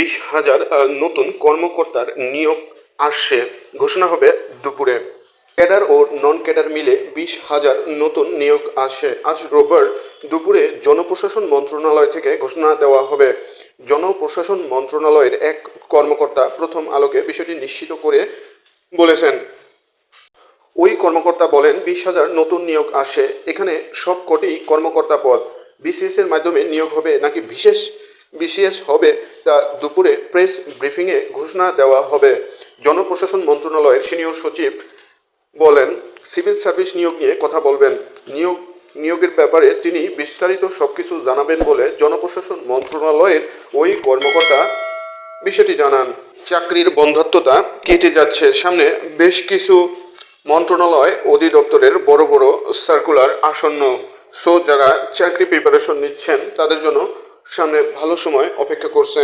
বিশ হাজার নতুন কর্মকর্তার নিয়োগ আসছে। ঘোষণা হবে দুপুরে। ক্যাডার ও নন ক্যাডার মিলে বিশ হাজার নতুন নিয়োগ আসে আজ রোববার দুপুরে জনপ্রশাসন মন্ত্রণালয় থেকে ঘোষণা দেওয়া হবে। জনপ্রশাসন মন্ত্রণালয়ের এক কর্মকর্তা প্রথম আলোকে বিষয়টি নিশ্চিত করে বলেছেন। ওই কর্মকর্তা বলেন, বিশ হাজার নতুন নিয়োগ আসে এখানে সব কটি কর্মকর্তা পদ বিসিএস এর মাধ্যমে নিয়োগ হবে নাকি বিশেষ বিসিএস হবে তা দুপুরে প্রেস ব্রিফিংয়ে ঘোষণা দেওয়া হবে। জনপ্রশাসন মন্ত্রণালয়ের সিনিয়র সচিব বলেন, সিভিল সার্ভিস নিয়োগ নিয়ে কথা বলবেন। নিয়োগ, নিয়োগের ব্যাপারে তিনি বিস্তারিত সবকিছু জানাবেন বলে জনপ্রশাসন মন্ত্রণালয়ের ওই কর্মকর্তা বিষয়টি জানান। চাকরির বন্ধাত্মতা কেটে যাচ্ছে। সামনে বেশ কিছু মন্ত্রণালয় অধিদপ্তরের বড় বড় সার্কুলার আসন্ন। সো যারা চাকরি প্রিপারেশন নিচ্ছেন, তাদের জন্য সামনে ভালো সময় অপেক্ষা করছে